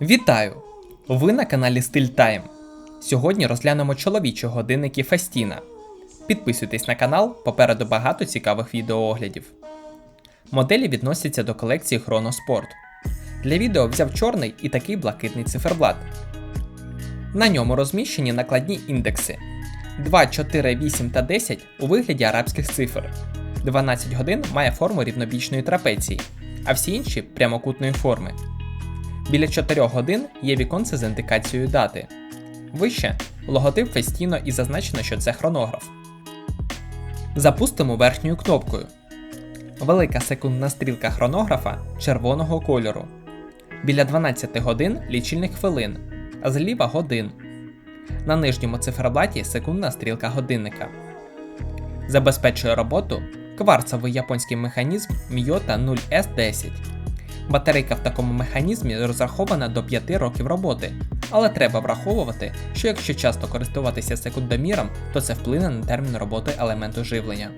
Вітаю! Ви на каналі Стиль Тайм. Сьогодні розглянемо чоловічі годинники Фестіна. Підписуйтесь на канал, попереду багато цікавих відеооглядів. Моделі відносяться до колекції Chronosport. Для відео взяв чорний і такий блакитний циферблат. На ньому розміщені накладні індекси 2, 4, 8 та 10 у вигляді арабських цифр. 12 годин має форму рівнобічної трапеції, а всі інші прямокутної форми. Біля 4 годин є віконце з індикацією дати. Вище логотип Фестіно і зазначено, що це хронограф. Запустимо верхньою кнопкою. Велика секундна стрілка хронографа червоного кольору. Біля 12 годин лічильник хвилин, а зліва годин. На нижньому циферблаті секундна стрілка годинника. Забезпечує роботу кварцевий японський механізм Miyota 0S10. Батарейка в такому механізмі розрахована до 5 років роботи, але треба враховувати, що якщо часто користуватися секундоміром, то це вплине на термін роботи елементу живлення.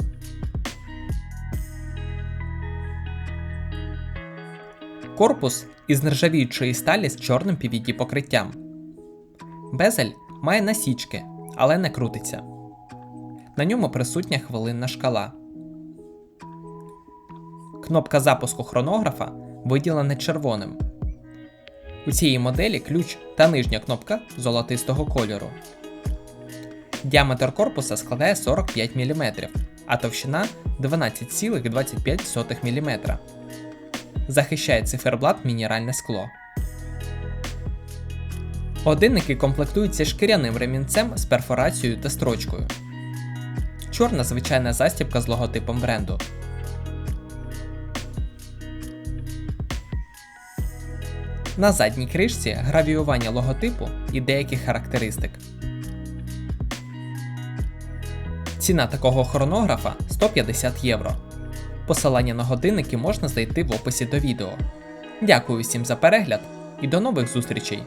Корпус із нержавіючої сталі з чорним PVD покриттям. Безель має насічки, але не крутиться. На ньому присутня хвилинна шкала. Кнопка запуску хронографа виділена червоним. У цій моделі ключ та нижня кнопка золотистого кольору. Діаметр корпуса складає 45 мм, а товщина 12,25 мм. Захищає циферблат мінеральне скло. Годинники комплектуються шкіряним ремінцем з перфорацією та строчкою. Чорна звичайна застібка з логотипом бренду. На задній кришці гравіювання логотипу і деяких характеристик. Ціна такого хронографа 150 євро. Посилання на годинники можна знайти в описі до відео. Дякую всім за перегляд і до нових зустрічей!